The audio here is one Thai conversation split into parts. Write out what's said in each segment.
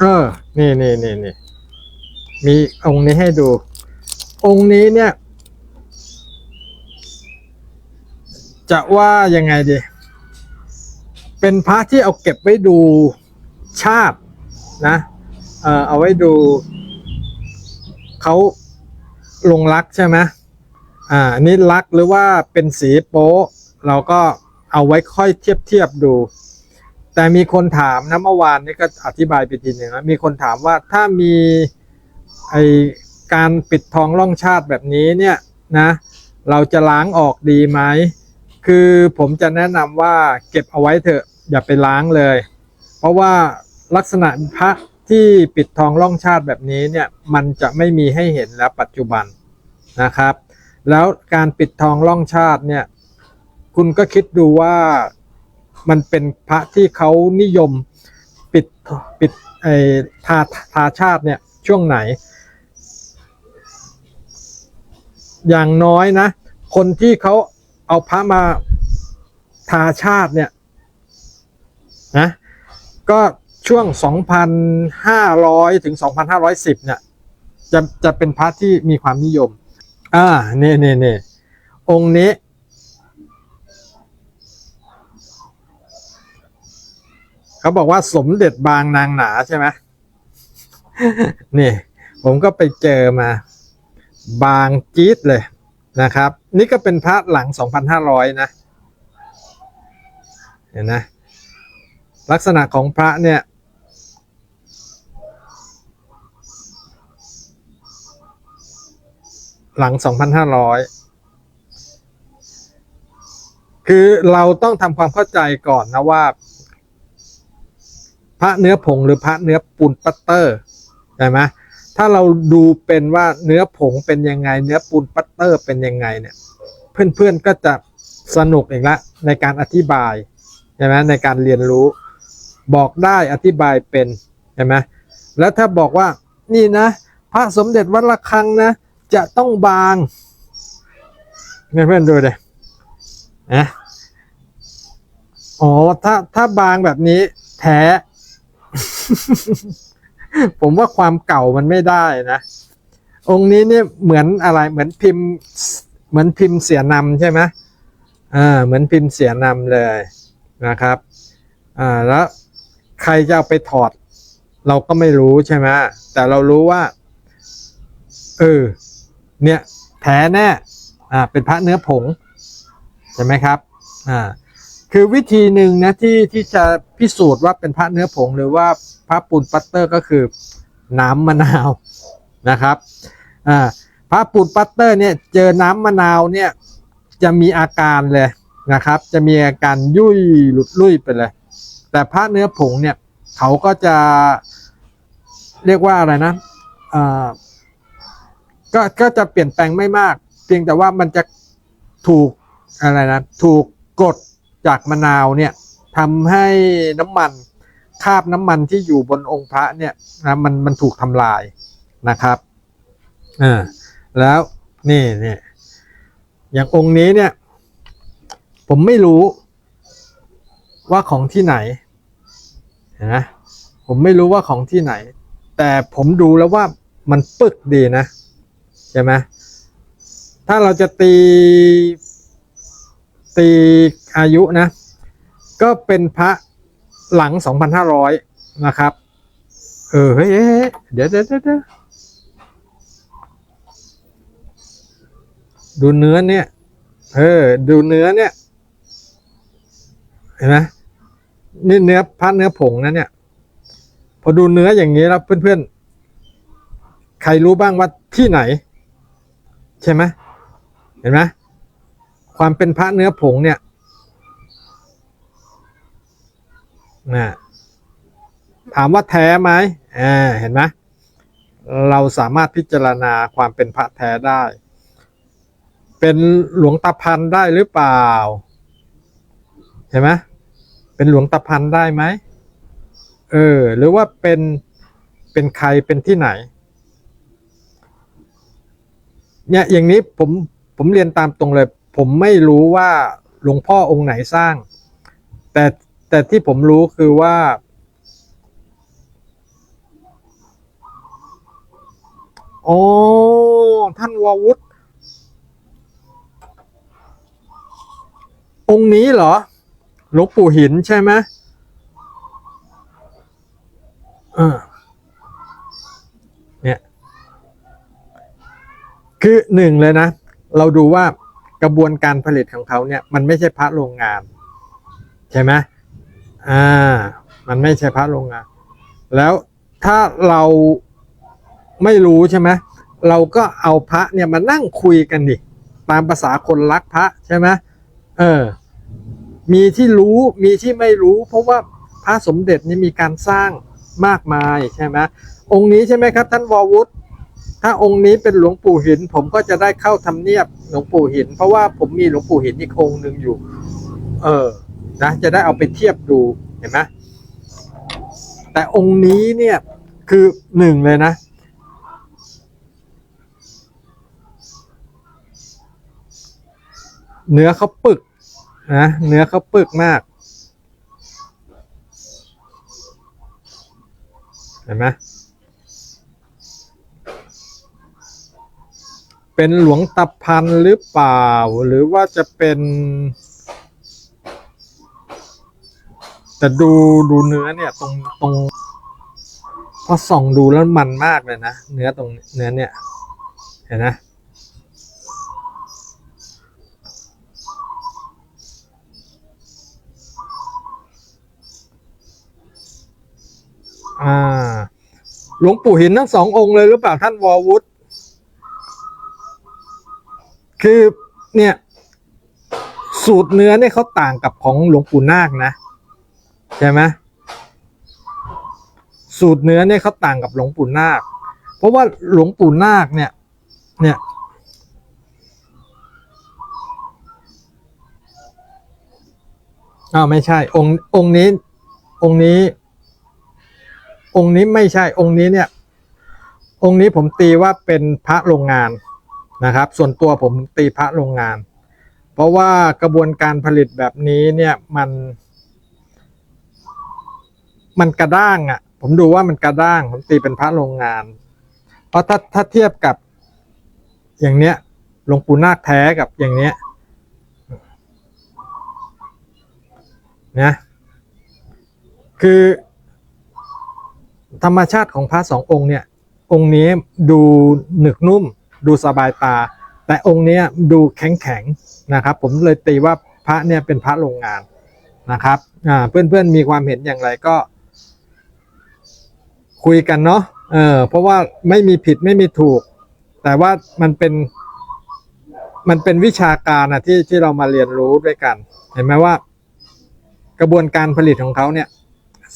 เออ นี่นี่นี่นี่มีองค์นี้ให้ดู องค์นี้เนี่ย จะว่ายังไงดี เป็นพระที่เอาเก็บไว้ดูชาตินะ เออเอาไว้ดูเขาลงรักใช่ไหมอ่านนี่รักหรือว่าเป็นสีโป๊ะ เราก็เอาไว้ค่อยเทียบเทียบดู แต่มีคนถามนะเมื่อวานนี้ก็อธิบายไปทีหนึ่งนะมีคนถามว่าถ้ามีไอการปิดทองล่องชาติแบบนี้เนี่ยนะ เราจะล้างออกดีไหมคือผมจะแนะนำว่าเก็บเอาไว้เถอะอย่าไปล้างเลย เพราะว่าลักษณะพระที่ปิดทองล่องชาติแบบนี้เนี่ยมันจะไม่มีให้เห็นแล้วปัจจุบันนะครับ แล้วการปิดทองล่องชาติเนี่ยคุณก็คิดดูว่า มันเป็นพระที่เขานิยมปิดปิดไอ้ทาทาชาติเนี่ยช่วงไหน อย่างน้อยนะ คนที่เขาเอาพระมาทาชาติเนี่ยนะก็ช่วง 2,500 ถึง 2,510 เนี่ย จะจะเป็นพระที่มีความนิยม อ่านี่นี่นี่องค์นี้ เขาบอกว่าสมเด็จบางนางหนาใช่ไหมนี่ ผมก็ไปเจอมา บางจี๊ดเลยนะครับ นี่ก็เป็นพระหลัง 2,500 นะ เห็นนะ ลักษณะของพระเนี่ย หลัง 2,500 คือเราต้องทำความเข้าใจก่อนนะว่า พระเนื้อผงหรือพระเนื้อปูนปัตเตอร์ใช่ไหมถ้าเราดูเป็นว่าเนื้อผงเป็นยังไง เนื้อปูนปัตเตอร์เป็นยังไงเนี่ยเพื่อนๆก็จะสนุกอีกละในการอธิบายใช่ไหมในการเรียนรู้ บอกได้อธิบายเป็นใช่ไหมแล้วถ้าบอกว่านี่นะ พระสมเด็จวัดระฆังนะ จะต้องบางเพื่อนๆดูเลยนะอ๋อถ้าถ้าบางแบบนี้แท้ ผมว่าความเก่ามันไม่ได้นะ องค์นี้เนี่ยเหมือนอะไรเหมือนพิมพ์ เหมือนพิมพ์เสียนำใช่ไหมอ่าเหมือนพิมพ์เสียนำเลยนะครับอ่าแล้วใครจะเอาไปถอด เราก็ไม่รู้ใช่ไหมแต่เรารู้ว่าเออเนี่ยแท้แน่อ่าเป็นพระเนื้อผงใช่ไหมครับอ่า คือวิธีหนึ่งนะที่ที่จะพิสูจน์ว่าเป็นพระเนื้อผงหรือว่าพระปูนปัตเตอร์ก็คือน้ำมะนาวนะครับอ่าพระปูนปัตเตอร์เนี่ยเจอน้ำมะนาวเนี่ยจะมีอาการเลยนะครับ จะมีอาการยุ่ยหลุดลุ่ยไปเลย แต่พระเนื้อผงเนี่ยเขาก็จะเรียกว่าอะไรนะอ่าก็ก็จะเปลี่ยนแปลงไม่มาก เพียงแต่ว่ามันจะถูกอะไรนะถูกกด จากมะนาวเนี่ยทำให้น้ำมันคาบน้ำมันที่อยู่บนองค์พระเนี่ยนะมันมันถูกทำลายนะครับอ่าแล้วนี่นี่อย่างองค์นี้เนี่ย ผมไม่รู้ว่าของที่ไหนนะผมไม่รู้ว่าของที่ไหน แต่ผมดูแล้วว่ามันปึกดีนะใช่ไหมถ้าเราจะตี ตีอายุนะ ก็เป็นพระหลัง 2,500 นะครับ เออเฮ้ยเฮ้ยเฮ้ยเดี๋ยวเดี๋ยวเดี๋ยวเดี๋ยวดูเนื้อเนี่ย เออ ดูเนื้อเนี่ย เห็นไหมนี่เนื้อพัดเนื้อผงนะเนี่ย พอดูเนื้ออย่างนี้แล้วเพื่อนๆ ใครรู้บ้างว่าที่ไหน ใช่ไหมเห็นไหม ความเป็นพระเนื้อผงเนี่ยนะถามว่าแท้ไหมอ่าเห็นไหมเราสามารถพิจารณาความเป็นพระแท้ได้ เป็นหลวงตาพันได้หรือเปล่า เห็นไหมเป็นหลวงตาพันได้ไหมเออ หรือว่าเป็นเป็นใครเป็นที่ไหน เนี่ยอย่างนี้ผมผมเรียนตามตรงเลย ผมไม่รู้ว่าหลวงพ่อองค์ไหนสร้าง แต่แต่ที่ผมรู้คือว่า โอ๋อท่านวาวุฒองค์นี้เหรอ หลวงปู่หินใช่ไหมเออเนี่ย คือหนึ่งเลยนะ เราดูว่า กระบวนการผลิตของเขาเนี่ยมันไม่ใช่พระโรงงาน ใช่ไหมอ่า มันไม่ใช่พระโรงงาน แล้วถ้าเราไม่รู้ใช่ไหมเราก็เอาพระเนี่ยมานั่งคุยกันดิตามภาษาคนรักพระใช่ไหมเออ มีที่รู้มีที่ไม่รู้ เพราะว่าพระสมเด็จนี่มีการสร้างมากมายใช่ไหมองค์นี้ใช่ไหมครับ ท่านวอวุฒิ ถ้าองค์นี้เป็นหลวงปู่หิน ผมก็จะได้เข้าทำเนียบหลวงปู่หิน เพราะว่าผมมีหลวงปู่หินอีกองค์หนึ่งอยู่ เออ นะ จะได้เอาไปเทียบดูเห็นไหมแต่องค์นี้เนี่ยคือหนึ่งเลยนะ เนื้อเขาปึกนะเนื้อเขาปึกมากเห็นไหม เป็นหลวงตาพันหรือเปล่า หรือว่าจะเป็น แต่ดูดูเนื้อเนี่ยตรงตรงพอส่องดูแล้วมันมากเลยนะ เนื้อตรงเนื้อเนี่ย เห็นไหมอ่าหลวงปู่หินทั้งสององค์เลยหรือเปล่าท่านวอวุฒ คือเนี่ยสูตรเนื้อเนี่ยเขาต่างกับของหลวงปู่นาคนะ ใช่ไหมสูตรเนื้อเนี่ยเขาต่างกับหลวงปู่นาค เพราะว่าหลวงปู่นาคเนี่ย เนี่ย อ้าวไม่ใช่ องค์องค์นี้ องค์นี้ องค์นี้ไม่ใช่องค์นี้เนี่ย องค์นี้ผมตีว่าเป็นพระโรงงาน นะครับ ส่วนตัวผมตีพระโรงงาน เพราะว่ากระบวนการผลิตแบบนี้เนี่ยมัน มันกระด้างอะ่ะ ผมดูว่ามันกระด้างผมตีเป็นพระโรงงาน เพราะถ้าถ้าเทียบกับอย่างเนี้ยหลวงปู่นาคแท้กับอย่างเนี้ยนะคือธรรมชาติของพระสององค์เนี่ย องค์นี้ดูหนึกนุ่ม ดูสบายตา แต่องค์นี้ดูแข็งแข็งๆนะครับ ผมเลยตีว่าพระเนี่ยเป็นพระโรงงานนะครับอ่าเพื่อนๆมีความเห็นอย่างไรก็ คุยกันเนาะเออเพราะว่าไม่มีผิดไม่มีถูก แต่ว่ามันเป็น มันเป็นวิชาการนะที่ที่เรามาเรียนรู้ด้วยกัน เห็นไหมว่า กระบวนการผลิตของเขาเนี่ย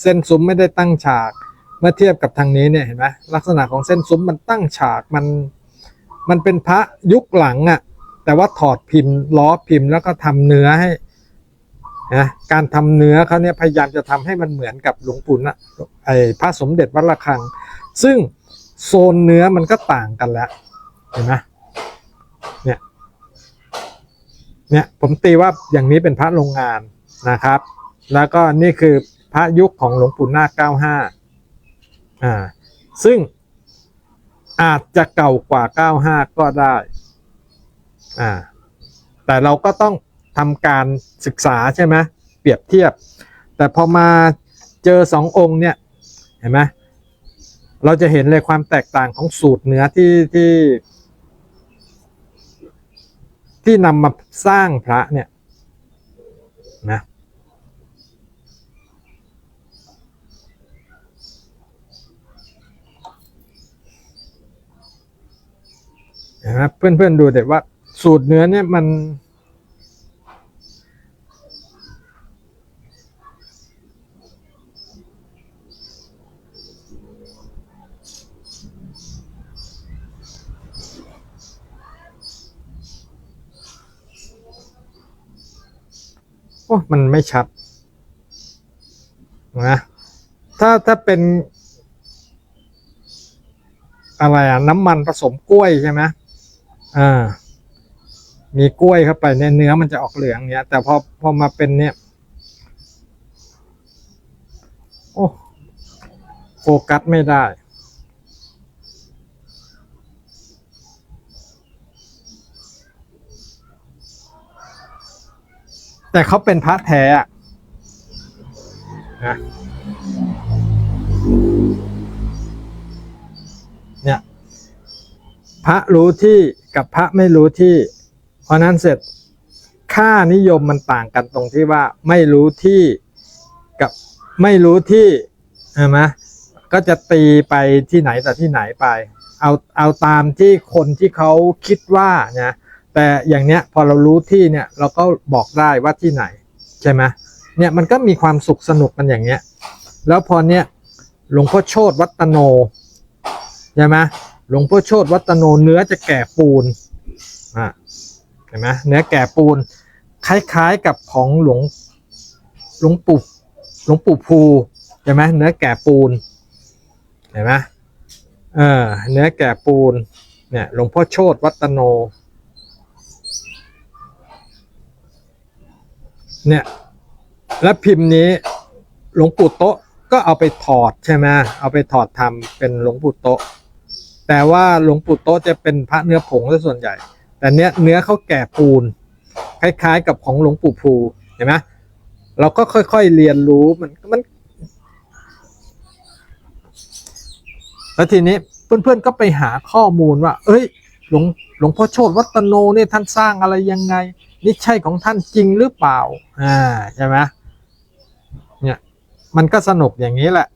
เส้นซุ้มไม่ได้ตั้งฉาก เมื่อเทียบกับทางนี้เนี่ยเห็นไหมลักษณะของเส้นซุ้มมันตั้งฉากมัน มันเป็นพระยุคหลังอะ่ะ แต่ว่าถอดพิมพ์ล้อพิมพ์แล้วก็ทำเนื้อให้นะการทำเนื้อเขาเนี่ยพยายามจะทำให้มันเหมือนกับหลวงปู่นะไอพระสมเด็จวัดระฆัง ซึ่งโซนเนื้อมันก็ต่างกันแล้วเห็นไหมเนี่ยเนี่ยผมตีว่าอย่างนี้เป็นพระโรงงานนะครับ แล้วก็นี่คือพระยุคของหลวงปู่นาค95อ่าซึ่ง อาจจะเก่ากว่า 95 ก็ได้ อ่า แต่เราก็ต้องทำการศึกษาใช่ไหมเปรียบเทียบ แต่พอมาเจอสององค์เนี่ย เห็นไหมเราจะเห็นเลยความแตกต่างของสูตรเนื้อที่ที่ ที่นำมาสร้างพระเนี่ยนะ นะครับเพื่อนๆดูแต่ว่าสูตรเนื้อเนี่ยมัน โอ้ มันไม่ชัดนะถ้าถ้าเป็น อะไรอะน้ำมันผสมกล้วยใช่ไหม อ่า มีกล้วยเข้าไปเนี่ยเนื้อมันจะออกเหลืองเนี้ย แต่พอพอมาเป็นเนี่ย โอ้โฟกัสไม่ได้แต่เขาเป็นพระแท้อะนะเนี่ย พระรู้ที่ กับพระไม่รู้ที่ เพราะนั้นเสร็จค่านิยมมันต่างกันตรงที่ว่าไม่รู้ที่กับไม่รู้ที่ใช่ไหมก็จะตีไปที่ไหนแต่ที่ไหนไป เอาเอาตามที่คนที่เขาคิดว่านะแต่อย่างเนี้ยพอเรารู้ที่เนี่ยเราก็บอกได้ว่าที่ไหนใช่ไหมเนี่ยมันก็มีความสุขสนุกกันอย่างเนี้ย แล้วพอเนี่ยหลวงพ่อโชตวัตโนใช่ไหม หลวงพ่อโชตวัตโนเนื้อจะแก่ปูนอะเห็นไหมเนื้อแก่ปูน คล้ายๆกับของหลวงหลวงปู่หลวงปู่ภูใช่ไหมเนื้อแก่ปูนเห็นไหมเออเนื้อแก่ปูนเนี่ยหลวงพ่อโชตวัตโน เนี่ยแล้วพิมพ์นี้หลวงปู่โตะก็เอาไปถอดใช่ไหมเอาไปถอดทำเป็นหลวงปู่โตะ แต่ว่าหลวงปู่โตะจะเป็นพระเนื้อผงซะส่วนใหญ่ แต่เนี้ยเนื้อเขาแก่ปูน คล้ายๆกับของหลวงปู่ภูเห็นไหมเราก็ค่อยๆเรียนรู้มันมันแล้วทีนี้เพื่อนๆก็ไปหาข้อมูลว่า เอ้ย หลวงหลวงพ่อโชตวัตโนเนี่ยท่านสร้างอะไรยังไง นี่ใช่ของท่านจริงหรือเปล่า อ่า ใช่ไหมเนี่ย มันก็สนุกอย่างนี้แหละ